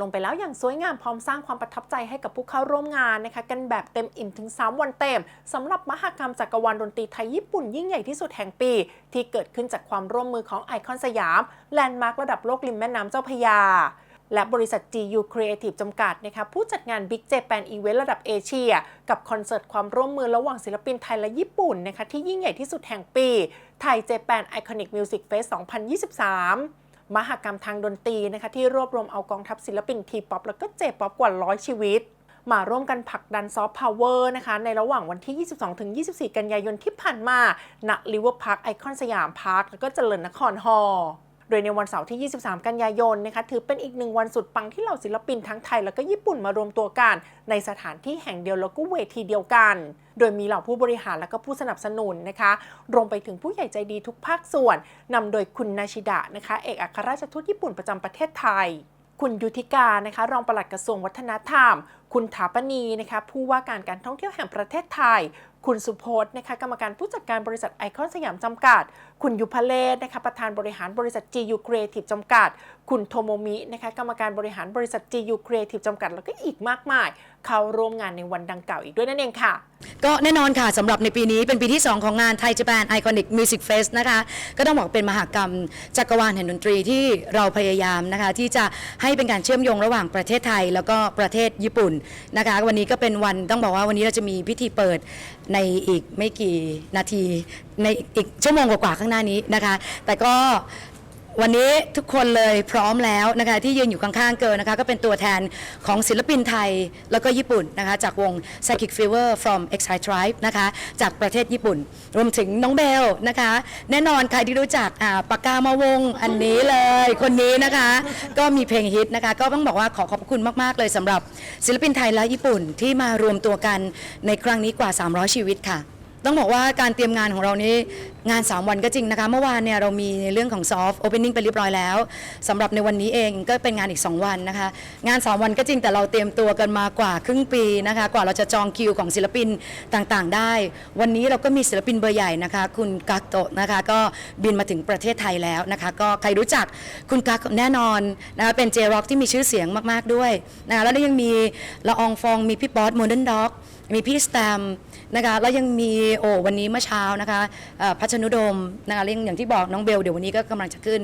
ลงไปแล้วอย่างสวยงามพร้อมสร้างความประทับใจให้กับผู้เข้าร่วมงานนะคะ กันแบบเต็มอิ่มถึง 3 วันเต็มสำหรับมหกรรมจักรวาลดนตรีไทยญี่ปุ่นยิ่งใหญ่ที่สุดแห่งปี ที่เกิดขึ้นจากความร่วมมือของไอคอนสยามแลนด์มาร์คระดับโลกริมแม่น้ำเจ้าพยาและบริษัท GU Creative จำกัดนะคะผู้จัดงาน Big Japan Event ระดับเอเชีย กับคอนเสิร์ตความร่วมมือระหว่างศิลปินไทยและญี่ปุ่นนะคะที่ยิ่งใหญ่ที่สุดแห่งปีไทย Japan Iconic Music Fest 2023 มหกรรมทางดนตรีนะคะที่รวบรวมเอากองทัพศิลปินทีป๊อปแล้วก็เจป๊อปกว่าร้อยชีวิต มาร่วมกันผลักดันซอฟต์พาวเวอร์นะคะในระหว่างวันที่ 22-24 กันยายนที่ผ่านมาณลิเวอร์พาร์คไอคอนสยามพาร์คแล้วก็เจริญนครฮอลล์ โดยในวันเสาร์ที่ 23 กันยายนนะคะถือเป็นอีกหนึ่งวันสุดปังที่เหล่าศิลปินทั้งไทย แล้วก็ญี่ปุ่นมารวมตัวกัน ในสถานที่แห่งเดียวแล้วก็เวทีเดียวกัน โดยมีเหล่าผู้บริหารและก็ผู้สนับสนุนนะคะรวมไปถึงผู้ใหญ่ใจดีทุกภาคส่วนนำโดยคุณนาชิดะนะคะเอกอัครราชทูตญี่ปุ่นประจำประเทศไทย คุณยุทธิกานะคะรองปลัดกระทรวงวัฒนธรรมคุณถาปณีนะคะผู้ว่าการการท่องเที่ยวแห่งประเทศไทย คุณสุพจน์นะคะกรรมการผู้จัดการบริษัทไอคอนสยามจำกัด คุณยุพเลศนะคะประธานบริหารบริษัท GU Creative จำกัด คุณโทโมมินะคะกรรมการบริหารบริษัท GU Creative จำกัด แล้วก็อีกมากมาย เข้าร่วมงานในวันดังกล่าวอีกด้วยนั่นเองค่ะ ก็แน่นอนค่ะสำหรับในปีนี้เป็นปีที่ 2 ของงานไทย Japan Iconic Music Fest นะคะก็ต้องบอกเป็นมหากรรมจักรวาลแห่งดนตรีที่เราพยายามนะคะที่จะให้เป็นการเชื่อมโยงระหว่างประเทศไทย แล้วก็ประเทศญี่ปุ่นนะคะ วันนี้ก็เป็นวันต้องบอกว่าวันนี้เราจะมีพิธีเปิดในอีกไม่กี่นาทีในอีกชั่วโมงกว่าๆข้างหน้านี้นะคะ แต่ก็ วันนี้ทุกคนเลยพร้อมแล้วนะคะที่ยืนอยู่ข้างๆเกินนะคะก็เป็นตัวแทนของศิลปินไทยแล้วก็ญี่ปุ่นนะคะจากวง Psychic Fever from Exile Tribe นะคะจากประเทศญี่ปุ่น รวมถึงน้องเบลนะคะ แน่นอนใครที่รู้จักอ่าปากกามาวงอันนี้เลย คนนี้นะคะ ก็มีเพลงฮิตนะคะ ก็ต้องบอกว่าขอขอบคุณมากๆเลยสำหรับศิลปินไทยและญี่ปุ่นที่มารวมตัวกันในครั้งนี้กว่า 300 ชีวิตค่ะ ต้องบอกว่าการเตรียมงานของเรานี้งาน 3 วันก็จริงนะคะ เมื่อวานเนี่ยเรามีในเรื่องของซอฟต์โอเพนนิ่งไปเรียบร้อยแล้วสำหรับในวันนี้เองก็เป็นงานอีก 2 วันนะคะ งาน 3 วันก็จริงแต่เราเตรียมตัวกันมากว่าครึ่งปีนะคะ กว่าเราจะจองคิวของศิลปินต่างๆ ได้ วันนี้เราก็มีศิลปินเบอร์ใหญ่นะคะ คุณกักโตะนะคะ ก็บินมาถึงประเทศไทยแล้วนะคะ ก็ใครรู้จักคุณกักแน่นอนนะคะเป็นเจร็อกที่มีชื่อเสียงมากๆด้วยนะคะแล้วยังมีละอองฟองมีพี่ป๊อตโมเดิร์นด็อกมีพี่สแตม นะคะแล้วยังมีโอ้วันนี้เมื่อเช้านะคะพัชนุดมนะคะเรื่องอย่างที่บอกน้องเบลเดี๋ยววันนี้ก็กำลังจะขึ้น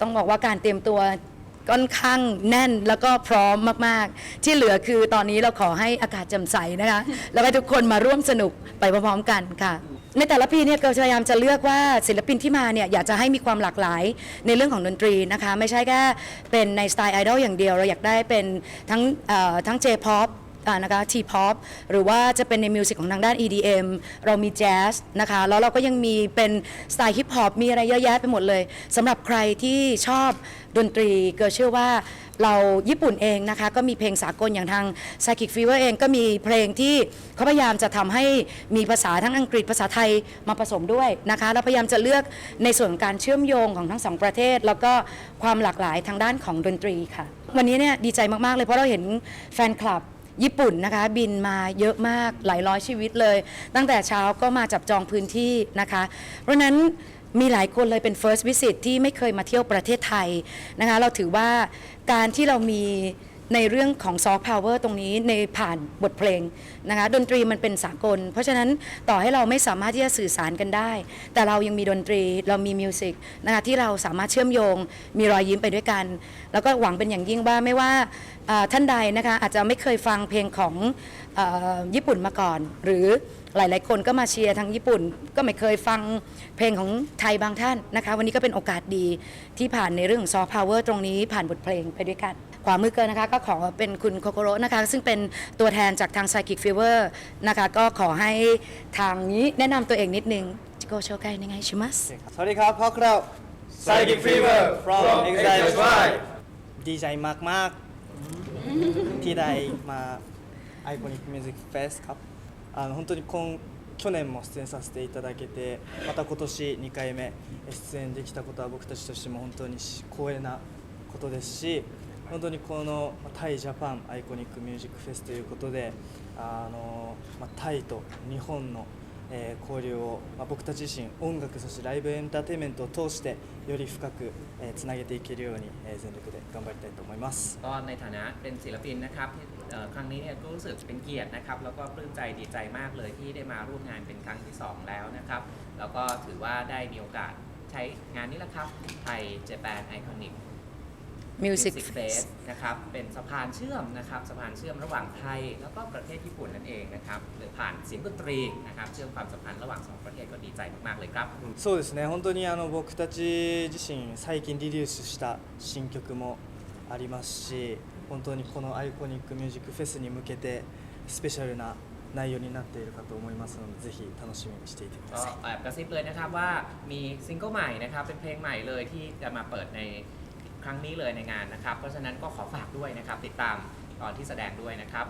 ต้องบอกว่าการเตรียมตัวค่อนข้างแน่นแล้วก็พร้อมมาก ๆ ที่เหลือคือตอนนี้เราขอให้อากาศแจ่มใสนะคะ แล้วให้ทุกคนมาร่วมสนุกไปพร้อมๆกันค่ะ ในแต่ละปีเนี่ยก็พยายามจะเลือกว่าศิลปินที่มาเนี่ยอยากจะให้มีความหลากหลายในเรื่องของดนตรีนะคะ ไม่ใช่แค่เป็นในสไตล์ไอดอลอย่างเดียว เราอยากได้เป็นทั้งทั้ง J-POP อ่า นะคะทีป๊อปหรือว่าจะเป็นในมิวสิกของทางด้าน EDM เรามีแจ๊สนะคะแล้วเราก็ยังมีเป็นสไตล์ฮิปฮอปมีอะไรเยอะแยะไปหมดเลยสำหรับใครที่ชอบดนตรีเกิดเชื่อว่าเราญี่ปุ่นเองนะคะก็มีเพลงสากลอย่างทาง Psychic Fever เองก็มีเพลงที่เขาพยายามจะทำให้มีภาษาทั้งอังกฤษภาษาไทยมาผสมด้วยนะคะเราพยายามจะเลือกในส่วนของการเชื่อมโยงของทั้งสองประเทศ แล้วก็ความหลากหลายทางด้านของดนตรีค่ะ วันนี้เนี่ยดีใจมาก ๆ เลยเพราะเราเห็นแฟนคลับ ญี่ปุ่นนะคะ บินมาเยอะมากหลายร้อยชีวิตเลย ตั้งแต่เช้าก็มาจับจองพื้นที่นะคะ เพราะนั้นมีหลายคนเลยเป็น first visit ที่ไม่เคยมาเที่ยวประเทศไทยนะคะ เราถือว่าการที่เรามี ในเรื่องของซอฟต์พาวเวอร์ตรงนี้ในผ่านบทเพลงนะคะดนตรีมันเป็นสากล เพราะฉะนั้นต่อให้เราไม่สามารถที่จะสื่อสารกันได้ แต่เรายังมีดนตรีเรามีมิวสิกนะคะที่เราสามารถเชื่อมโยง มีรอยยิ้มไปด้วยกัน แล้วก็หวังเป็นอย่างยิ่งว่าไม่ว่าท่านใดนะคะอาจจะไม่เคยฟังเพลงของอญี่ปุ่นมาก่อน หรือหลาย ๆ คนก็มาเชียร์ทางญี่ปุ่น ก็ไม่เคยฟังเพลงของไทยบางท่านนะคะ วันนี้ก็เป็นโอกาสดีที่ผ่านในเรื่องของซอฟต์พาวเวอร์ตรงนี้ผ่านบทเพลงไปด้วยกัน ขวามือเกินนะคะ ก็ขอเป็นคุณโคโกโรนะคะ ซึ่งเป็นตัวแทนจากทาง Psychic Fever นะคะ ก็ขอให้ทางนี้แนะนำตัวเองนิดนึงโกโชไกนังไงชิมัส สวัสดีครับพวกเรา Psychic Fever from from Exile Exile Tribe ดีใจมาก ๆ ที่ได้มา Iconic Music Fest ครับあの本当に今去年も出演させていただけてまた今年2回目出演できたことは僕たちとしても本当に光栄なことですし 本当にこのタイ・ジャパンアイコニック・ミュージック・フェスということであの、まタイと日本の、え交流を、ま僕たち自身音楽そしてライブエンターテインメントを通してより深く、えつなげていけるように、え全力で頑張りたいと思います。ก็ในฐานะเป็นศิลปินนะครับครั้งนี้เนี่ยก็รู้สึกเป็นเกียรตินะครับแล้วก็ปลื้มใจดีใจมากเลยที่ได้มาร่วมงานเป็นครั้งที่ 2 แล้วนะครับแล้วก็ถือว่าได้มีโอกาสใช้งานนี้แหละครับไทยเจแปนไอคอนิก Music Face Face นะครับ เป็นสะพานเชื่อมนะครับ สะพานเชื่อมระหว่างไทย แล้วก็ประเทศญี่ปุ่นนั่นเองนะครับหรือผ่านเสียงดนตรีนะครับ เชื่อมความสัมพันธ์ระหว่างสองประเทศก็ดีใจมากๆเลยครับ そうですね本当にあの僕たち自身最近リリースした新曲もありますし本当にこのアイコニックミュージックフェスに向けてスペシャルな内容になっているかと思いますのでぜひ楽しみにしていてくだ ก็ さい แอบกระซิบเลยนะครับว่ามีซิงเกิลใหม่นะครับเป็นเพลงใหม่เลยที่จะมาเปิดใน ครั้งนี้เลยในงานนะครับ เพราะฉะนั้นก็ขอฝากด้วยนะครับ ติดตามตอนที่แสดงด้วยนะครับ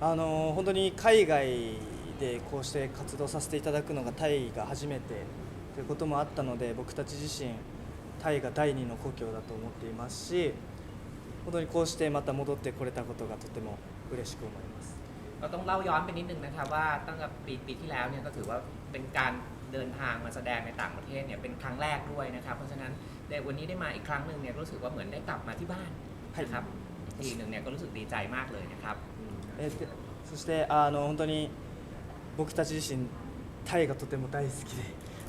あの本当に海外でこうして活動させていただくのがタイが初めてということもあったので僕たち自身タイが第二の故郷だと思っていますし本当にこうしてまた戻ってこれたことがとても嬉しく思います ก็ต้องเล่าย้อนไปนิดนึงนะครับว่าตั้งแต่ปีปีที่แล้วเนี่ยก็ถือว่าเป็นการ เดินทางมาแสดงในต่างประเทศเนี่ยเป็นครั้งแรกด้วยนะครับ เพราะฉะนั้นในวันนี้ได้มาอีกครั้งหนึ่งเนี่ยก็รู้สึกว่าเหมือนได้กลับมาที่บ้านนะครับทีหนึ่งเนี่ยก็รู้สึกดีใจมากเลยนะครับ えーでそしてあの本当に僕たち自身タイがとても大好きで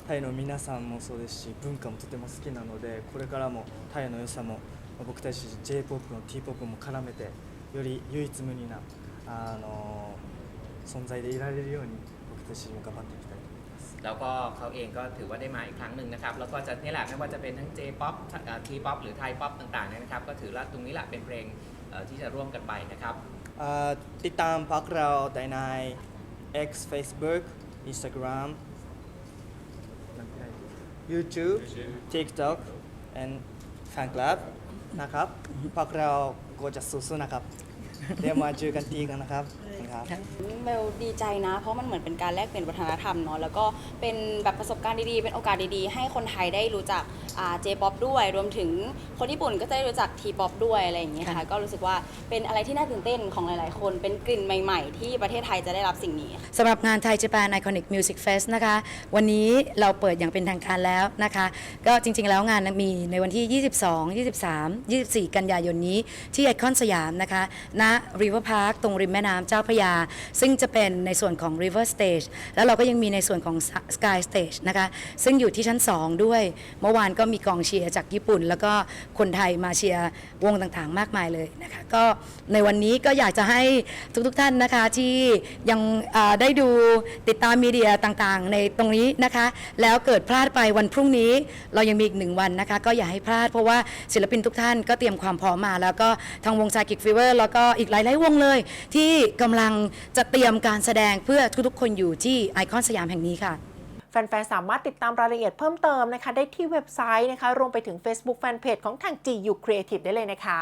タイの皆さんもそうですし文化もとても好きなのでこれからもタイの良さもまあ僕たち自身 j p o p の t p o p も絡めてより唯一無二なあの存在でいられるように僕たち自身も頑張っていきたいと思います แล้วก็เขาเองก็ถือว่าได้มาอีกครั้งหนึ่งนะครับ แล้วก็จะนี่แหละไม่ว่าจะเป็นทั้ง J-POP T-POP หรือไทย POP ต่างๆเนี่ยนะครับ ก็ถือว่าตรงนี้แหละเป็นเพลงเอ่อที่จะร่วมกันไปนะครับอ่าติดตามพวกเราได้ใน X Facebook Instagram YouTube TikTok and Fan Club นะครับพวกเราก็จะสู้ๆนะครับเดี๋ยวมาเจอกันทีกันนะครับ ครับ เบลดีใจนะ เพราะมันเหมือนเป็นการแลกเปลี่ยนวัฒนธรรมเนาะแล้วก็เป็นแบบประสบการณ์ดีๆ เป็นโอกาสดีๆ ให้คนไทยได้รู้จักเจป๊อปด้วย รวมถึงคนญี่ปุ่นก็จะได้รู้จักทีป๊อปด้วยอะไรอย่างเงี้ยค่ะก็รู้สึกว่าเป็นอะไรที่น่าตื่นเต้นของหลายๆ คนเป็นกลิ่นใหม่ ๆ ที่ประเทศไทยจะได้รับสิ่งนี้สำหรับงานไทย Japan Iconic Music Fest นะคะ วันนี้เราเปิดอย่างเป็นทางการแล้วนะคะ ก็จริงๆแล้วงานมีในวันที่ 22 23 24 กันยายนนี้ที่ไอคอนสยามนะคะณ River Park ตรงริมแม่น้ำเจ้าพระยา ซึ่งจะเป็นในส่วนของ River Stage แล้วเราก็ยังมีในส่วนของ Sky Stage นะคะ ซึ่งอยู่ที่ชั้น 2 ด้วย เมื่อวานก็มีกองเชียร์จากญี่ปุ่น แล้วก็คนไทยมาเชียร์วงต่างๆ มากมายเลยนะคะ ก็ในวันนี้ก็อยากจะให้ทุกๆท่านนะคะที่ยังได้ดูติดตามมีเดียต่างๆ ในตรงนี้นะคะ แล้วเกิดพลาดไปวันพรุ่งนี้ เรายังมีอีกหนึ่งวันนะคะ ก็อย่าให้พลาดเพราะว่าศิลปินทุกท่านก็เตรียมความพร้อมมา แล้วก็ทางวงซากิกฟีเวอร์แล้วก็อีกหลายๆวงเลยที่กำลังลังจะเตรียมการแสดงเพื่อทุกๆคนอยู่ที่ไอคอนสยามแห่งนี้ค่ะแฟนๆ สามารถติดตามรายละเอียดเพิ่มเติมนะคะ ได้ที่เว็บไซต์นะคะ รวมไปถึง Facebook Fanpage ของทาง GU Creative ได้เลยนะคะ